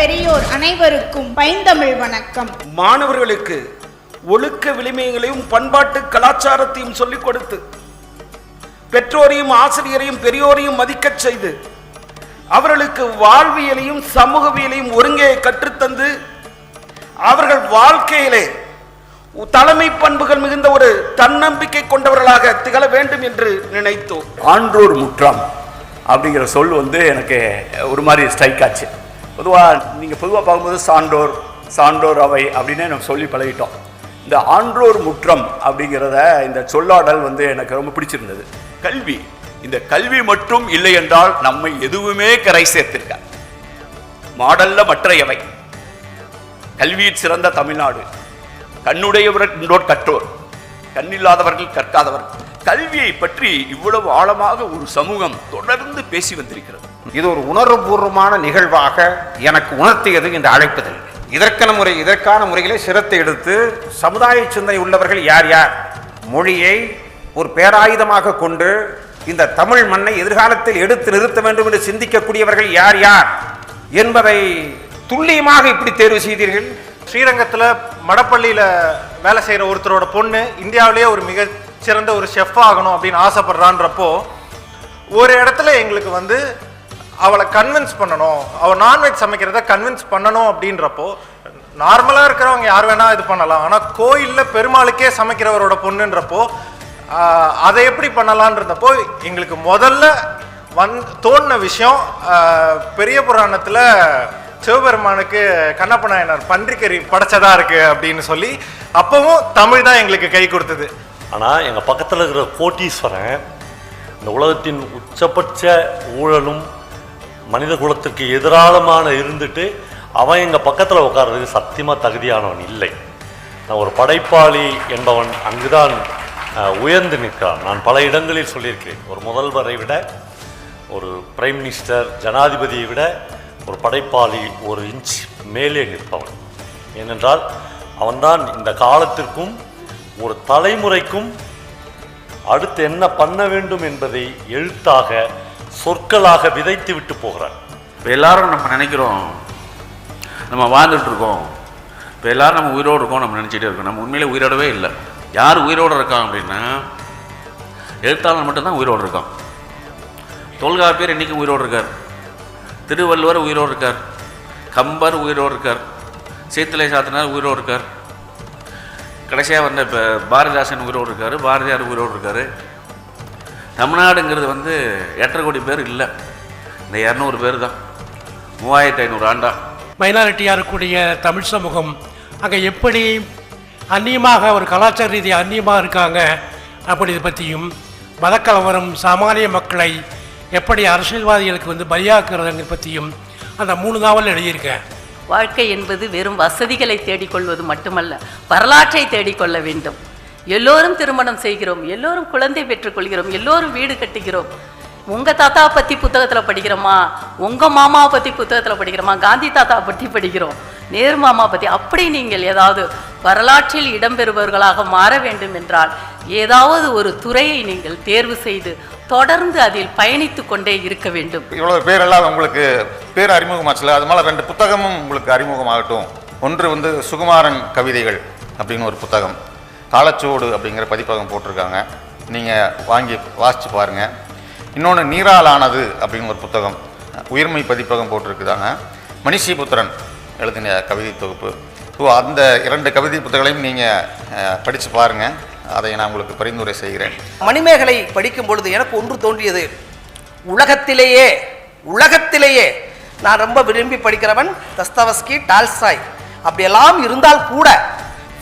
பெற்றோர் அனைவருக்கும் பைந்தமிழ் வணக்கம். மாணவர்களுக்கு ஒழுக்க விளிமைகளையும் பண்பாட்டு கலாச்சாரத்தையும் சொல்லிக் கொடுத்து பெற்றோரையும் ஆசிரியரையும் பெரியோரையும் மதிக்கச் செய்து அவர்களுக்கு வாழ்வியலையும் சமூகவியலையும் ஒருங்கே கற்றுத்தந்து அவர்கள் வாழ்க்கையிலே தலைமை பண்புகள் மிகுந்த ஒரு தன்னம்பிக்கை கொண்டவர்களாக திகழ வேண்டும் என்று நினைத்தோம். ஆன்றோர் முற்றம் அப்படிங்கிற சொல் வந்து எனக்கு ஒரு மாதிரி ஸ்ட்ரைக் ஆச்சு. பொதுவாக நீங்கள் பொதுவாக பார்க்கும்போது சான்றோர் சான்றோர் அவை அப்படின்னு நம்ம சொல்லி பழகிட்டோம். இந்த ஆன்றோர் முற்றம் அப்படிங்கிறத இந்த சொல்லாடல் வந்து எனக்கு ரொம்ப பிடிச்சிருந்தது. கல்வி இந்த கல்வி மட்டும் இல்லை என்றால் நம்மை எதுவுமே கரை சேர்த்திருக்க மாடல்ல மற்ற எவை? கல்வியில் சிறந்த தமிழ்நாடு கண்ணுடையவர் கற்றோர் கண்ணில்லாதவர்கள் கற்காதவர்கள் கல்வியை பற்றி இவ்வளவு ஆழமாக ஒரு சமூகம் தொடர்ந்து பேசி வந்திருக்கிறது. இது ஒரு உணர்வுபூர்வமான நிகழ்வாக எனக்கு உணர்த்தியது இந்த அழைப்பதில் இதற்கான முறை இதற்கான முறைகளை சிரத்தை எடுத்து சமுதாய சிந்தனை உள்ளவர்கள் யார் யார்? மொழியை ஒரு பேராயுதமாக கொண்டு இந்த தமிழ் மண்ணை எதிர்காலத்தில் எடுத்து நிறுத்த வேண்டும் என்று சிந்திக்கக்கூடியவர்கள் யார் யார்? என்பதை துல்லியமாக இப்படி தேர்வு செய்தீர்கள். ஸ்ரீரங்கத்தில் மடப்பள்ளியில் வேலை செய்கிற ஒருத்தரோட பொண்ணு இந்தியாவிலேயே ஒரு மிக சிறந்த ஒரு ஷெஃப் ஆகணும் அப்படின்னு ஆசைப்படுறான்றப்போ ஒரு இடத்துல எங்களுக்கு வந்து அவளை கன்வின்ஸ் பண்ணணும். அவள் நான்வெஜ் சமைக்கிறத கன்வின்ஸ் பண்ணணும் அப்படின்றப்போ நார்மலாக இருக்கிறவங்க யார் வேணால் இது பண்ணலாம். ஆனால் கோயிலில் பெருமாளுக்கே சமைக்கிறவரோட பொண்ணுன்றப்போ அதை எப்படி பண்ணலான்றப்போ எங்களுக்கு முதல்ல வந் தோணின விஷயம் பெரிய புராணத்தில் சிவபெருமானுக்கு கண்ணப்ப நாயனார் பன்றிக்கறி படைச்சதா இருக்கு அப்படின்னு சொல்லி அப்பவும் தமிழ் தான் எங்களுக்கு கை கொடுத்தது. ஆனால் எங்கள் பக்கத்தில் இருக்கிற கோட்டீஸ்வரன் இந்த உலகத்தின் உச்சபட்ச ஊழலும் மனித குலத்திற்கு எதிராளமான இருந்துட்டு அவன் எங்கள் பக்கத்தில் உட்கார்றதுக்கு சத்தியமாக தகுதியானவன் இல்லை. நான் ஒரு படைப்பாளி என்பவன் அங்குதான் உயர்ந்து நிற்கிறான். நான் பல இடங்களில் சொல்லியிருக்கிறேன். ஒரு முதல்வரை விட ஒரு பிரைம் மினிஸ்டர் ஜனாதிபதியை விட ஒரு படைப்பாளி ஒரு இன்ச் மேலே நிற்பவன். ஏனென்றால் அவன்தான் இந்த காலத்திற்கும் ஒரு தலைமுறைக்கும் அடுத்து என்ன பண்ண வேண்டும் என்பதை எழுத்தாக சொற்களாக விதைத்து விட்டு போகிறார். இப்போ எல்லாரும் நம்ம நினைக்கிறோம். நம்ம வாழ்ந்துட்டு இருக்கோம் இப்போ எல்லாரும் நம்ம உயிரோடு இருக்கோம் நம்ம நினச்சிட்டே இருக்கோம். நம்ம உண்மையிலே உயிரோடவே இல்லை. யார் உயிரோடு இருக்கான் அப்படின்னா எழுத்தாளர் மட்டும்தான் உயிரோடு இருக்கான். தொல்காப்பியர் இன்றைக்கும் உயிரோடு இருக்கார். திருவள்ளுவர் உயிரோடு இருக்கார். கம்பர் உயிரோடு இருக்கார். சீத்தலை சாத்தனார் உயிரோடு இருக்கார். கடைசியாக வந்த இப்போ பாரதிதாசன் உயிரோடு இருக்கார். பாரதியார் உயிரோடு இருக்கார். தமிழ்நாடுங்கிறது வந்து எட்டரை கோடி பேர் இல்லை. இந்த இரநூறு பேர் தான் மூவாயிரத்தி ஐநூறு ஆண்டா. மைனாரிட்டியாக இருக்கக்கூடிய தமிழ் சமூகம் அங்கே எப்படி அந்நியமாக ஒரு கலாச்சார ரீதியாக அந்நியமாக இருக்காங்க அப்படி பற்றியும் மதக்கலவரம் சாமானிய மக்களை எப்படி அரசியல்வாதிகளுக்கு வந்து பலியாக்குறதுங்க பற்றியும் அந்த மூணு நாவல் எழுதியிருக்கேன். வாழ்க்கை என்பது வெறும் வசதிகளை தேடிக்கொள்வது மட்டுமல்ல வரலாற்றை தேடிக்கொள்ள வேண்டும். எல்லோரும் திருமணம் செய்கிறோம் எல்லோரும் குழந்தை பெற்றுக்கொள்கிறோம் எல்லோரும் வீடு கட்டுகிறோம். உங்கள் தாத்தா பற்றி புத்தகத்தில் படிக்கிறோமா? உங்கள் மாமாவை பற்றி புத்தகத்தில் படிக்கிறோமா? காந்தி தாத்தா பற்றி படிக்கிறோம். நேரு மாமா பற்றி அப்படி நீங்கள் ஏதாவது வரலாற்றில் இடம்பெறுபவர்களாக மாற வேண்டும் என்றால் ஏதாவது ஒரு துறையை நீங்கள் தேர்வு செய்து தொடர்ந்து அதில் பயணித்து கொண்டே இருக்க வேண்டும். இவ்வளவு பேரெல்லாம் உங்களுக்கு பேர் அறிமுகமாச்சுல அது மேலே ரெண்டு புத்தகமும் உங்களுக்கு அறிமுகமாகட்டும். ஒன்று வந்து சுகுமாரன் கவிதைகள் அப்படின்னு ஒரு புத்தகம். காலச்சோடு அப்படிங்கிற பதிப்பகம் போட்டிருக்காங்க. நீங்கள் வாங்கி வாசித்து பாருங்கள் இன்னொன்று நீராலானது அப்படின்னு ஒரு புத்தகம் உயிர்மை பதிப்பகம் போட்டிருக்குதாங்க. மணிஷிபுத்திரன் எழுதின கவிதை தொகுப்பு. ஸோ அந்த இரண்டு கவிதை புத்தகங்களையும் நீங்கள் படித்து பாருங்கள் அதை நான் உங்களுக்கு பரிந்துரை செய்கிறேன். மணிமேகலை படிக்கும் பொழுது எனக்கு ஒன்று தோன்றியது. உலகத்திலேயே உலகத்திலேயே நான் ரொம்ப விரும்பி படிக்கிறவன் தஸ்தவஸ்கி டால்சாய். அப்படியெல்லாம் இருந்தால் கூட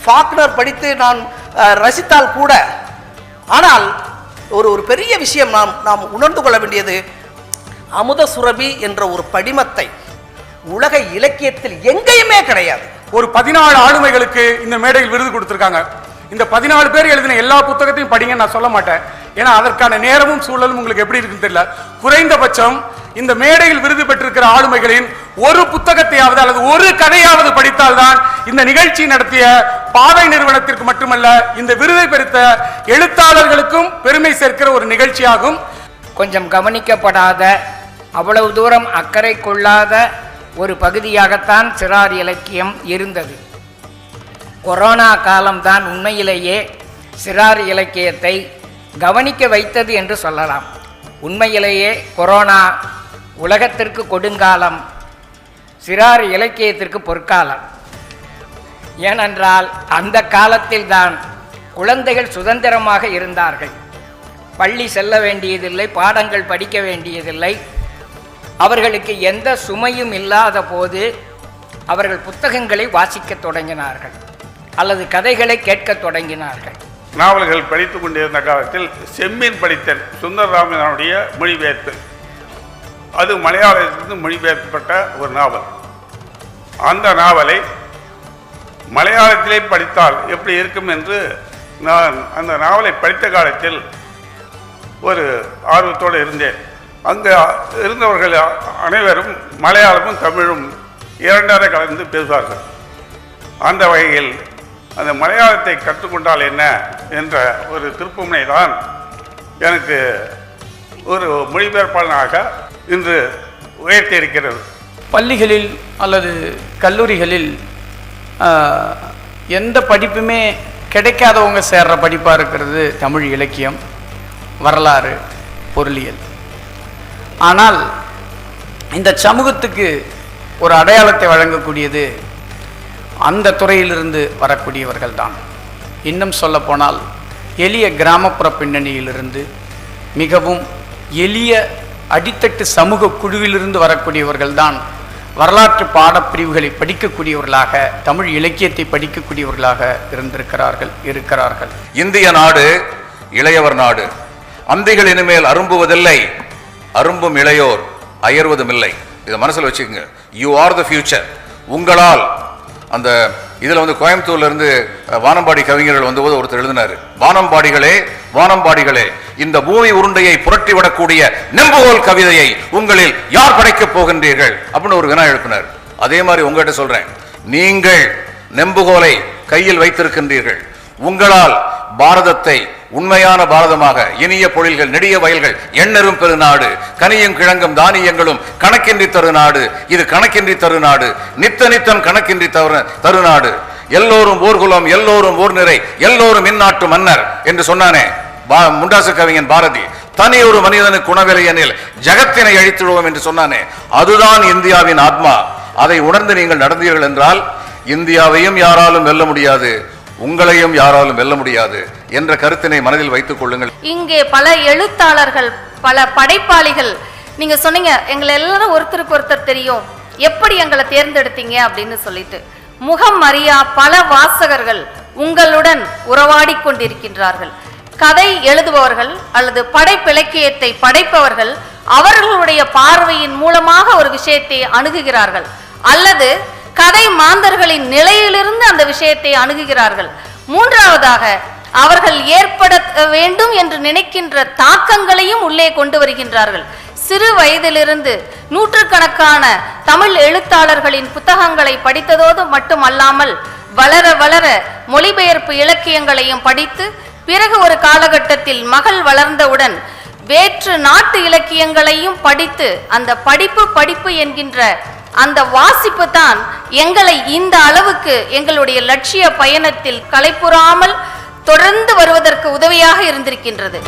ஃபாக்னர் படித்து நான் ரசித்தால் கூட ஆனால் ஒரு ஒரு பெரிய விஷயம் நாம் நாம் உணர்ந்து கொள்ள வேண்டியது அமுத சுரபி என்ற ஒரு படிமத்தை உலக இலக்கியத்தில் எங்கேயுமே கிடையாது. ஒரு பதினாலு ஆளுமைகளுக்கு இந்த மேடையில் விருது கொடுத்துருக்காங்க. இந்த பதினாலு பேர் எழுதின எல்லா புத்தகத்தையும் படிங்க நான் சொல்ல மாட்டேன். ஏன்னா அதற்கான நேரமும் சூழலும் உங்களுக்கு எப்படி இருக்குன்னு தெரியல. குறைந்தபட்சம் இந்த மேடையில் விருது பெற்றிருக்கிற ஆளுமைகளின் ஒரு புத்தகத்தையாவது அல்லது ஒரு கதையாவது படித்தால்தான் இந்த நிகழ்ச்சி நடத்திய பாவை நிறுவனத்திற்கு மட்டுமல்ல இந்த விருதை பெருத்த எழுத்தாளர்களுக்கும் பெருமை சேர்க்கிற ஒரு நிகழ்ச்சியாகும். கொஞ்சம் கவனிக்கப்படாத அவ்வளவு தூரம் அக்கறை கொள்ளாத ஒரு பகுதியாகத்தான் சிறார் இலக்கியம் இருந்தது. கொரோனா காலம்தான் உண்மையிலேயே சிறார் இலக்கியத்தை கவனிக்க வைத்தது என்று சொல்லலாம். உண்மையிலேயே கொரோனா உலகத்திற்கு கொடுங்காலம் சிறார் இலக்கியத்திற்கு பொற்காலம். ஏனென்றால் அந்த காலத்தில்தான் குழந்தைகள் சுதந்திரமாக இருந்தார்கள். பள்ளி செல்ல வேண்டியதில்லை பாடங்கள் படிக்க வேண்டியதில்லை. அவர்களுக்கு எந்த சுமையும் இல்லாத போது அவர்கள் புத்தகங்களை வாசிக்கத் தொடங்கினார்கள். அல்லது கதைகளை கேட்கத் தொடங்கினார்கள். நாவல்கள் படித்து கொண்டிருந்த காலத்தில் செம்மீன் படித்தன் சுந்தரராமனுடைய மொழிபெயர்ப்பு. அது மலையாளத்திலிருந்து மொழிபெயர்க்கப்பட்ட ஒரு நாவல். அந்த நாவலை மலையாளத்திலே படித்தால் எப்படி இருக்கும் என்று நான் அந்த நாவலை படித்த காலத்தில் ஒரு ஆர்வத்தோடு இருந்தேன். அங்கே இருந்தவர்கள் அனைவரும் மலையாளமும் தமிழும் இரண்டரை கலந்து பேசுவார்கள். அந்த வகையில் அந்த மலையாளத்தை கற்றுக்கொண்டால் என்ன என்ற ஒரு திருப்புமுனை தான் எனக்கு ஒரு மொழிபெயர்ப்பாளனாக இன்று உயர்த்தி இருக்கிறது பள்ளிகளில் அல்லது கல்லூரிகளில் எந்த படிப்புமே கிடைக்காதவங்க சேர்ற படிப்பாக இருக்கிறது தமிழ் இலக்கியம் வரலாறு பொருளியல். ஆனால் இந்த சமூகத்துக்கு ஒரு அடையாளத்தை வழங்கக்கூடியது அந்த துறையிலிருந்து வரக்கூடியவர்கள் தான் இன்னும் சொல்லப்போனால் எளிய கிராமப்புற பின்னணியிலிருந்து மிகவும் எளிய அடித்தட்டு சமூக குழுவிலிருந்து வரக்கூடியவர்கள் தான் வரலாற்று பாடப்பிரிவுகளை படிக்கக்கூடியவர்களாக தமிழ் இலக்கியத்தை படிக்கக்கூடியவர்களாக இருந்திருக்கிறார்கள் இருக்கிறார்கள். இந்திய நாடு இளையவர் நாடு. அந்திகள் இனிமேல் அரும்புவதில்லை. அரும்பும் இளையோர் அயர்வதும் இல்லை. இதை மனசில் வச்சுக்கோங்க. யூ ஆர் த ஃபியூச்சர் உங்களால் அந்த இதில் வந்து கோயம்புத்தூர்லேருந்து வானம்பாடி கவிஞர்கள் வந்தபோது ஒருத்தர் எழுதினார். வானம்பாடிகளே வானம்பாடிகளே இந்த பூமி உருண்டையை புரட்டி விடக்கூடிய நெம்புகோல் கவிதையை உங்களில் யார் படைக்கப் போகின்றீர்கள்? அப்படின்னு ஒரு வினா எழுப்பினர். அதே மாதிரி உங்ககிட்ட சொல்றேன். நீங்கள் நெம்புகோலை கையில் வைத்திருக்கின்றீர்கள். உங்களால் பாரதத்தை உண்மையான பாரதமாக இனிய பொழில்கள் நெடிய வயல்கள் எண்ணரும் பெருநாடு கனியும் கிழங்கும் தானியங்களும் கணக்கின்றி தருநாடு இது கணக்கின்றி தருநாடு நித்த நித்தம் கணக்கின்றி தரு தருநாடு. எல்லோரும் ஊர்குலம் எல்லோரும் ஊர் நிறை எல்லோரும் இந்நாட்டு மன்னர் என்று சொன்னானே பா- முண்டாசு கவிஞன் பாரதி. தனி ஒரு மனிதனுக்கு உணவில்லை எனில் ஜகத்தினை அழித்துடுவோம் என்று சொன்னானே. அதுதான் இந்தியாவின் ஆத்மா. அதை உணர்ந்து நீங்கள் நடந்தீர்கள் என்றால் இந்தியாவையும் யாராலும் வெல்ல முடியாது உங்களையும் யாராலும் வெல்ல முடியாது என்ற கருத்தினை மனதில் வைத்துக் கொள்ளுங்கள். இங்கே பல எழுத்தாளர்கள் பல படைப்பாளிகள் நீங்க சொன்னீங்க எங்களை எல்லாரும் ஒருத்தருக்கு ஒருத்தர் தெரியும். எப்படி எங்களை தேர்ந்தெடுத்தீங்க அப்படின்னு சொல்லிட்டு. முகம் அறியா பல வாசகர்கள் உங்களுடன் உறவாடி கொண்டிருக்கின்றார்கள். கதை எழுதுபவர்கள் அல்லது படைப்பிலக்கியத்தை படைப்பவர்கள் அவர்களுடைய பார்வையின் மூலமாக ஒரு விஷயத்தை அணுகுகிறார்கள். அல்லது கதை மாந்தர்களின் நிலையிலிருந்து அந்த விஷயத்தை அணுகுகிறார்கள். மூன்றாவதாக அவர்கள் ஏற்பட வேண்டும் என்று நினைக்கின்ற தாக்கங்களையும் உள்ளே கொண்டு வருகின்றார்கள். சிறு வயதிலிருந்து நூற்றுக்கணக்கான தமிழ் எழுத்தாளர்களின் புத்தகங்களை படித்ததோடு மட்டுமல்லாமல் வளர வளர மொழிபெயர்ப்பு இலக்கியங்களையும் படித்து பிறகு ஒரு காலகட்டத்தில் மகள் வளர்ந்தவுடன் வேற்று நாட்டு இலக்கியங்களையும் படித்து அந்த படிப்பு படிப்பு என்கின்ற அந்த வாசிப்பு தான் எங்களை இந்த அளவுக்கு எங்களுடைய லட்சிய பயணத்தில் களைப்புறாமல் தொடர்ந்து வருவதற்கு உதவியாக இருந்திருக்கின்றது.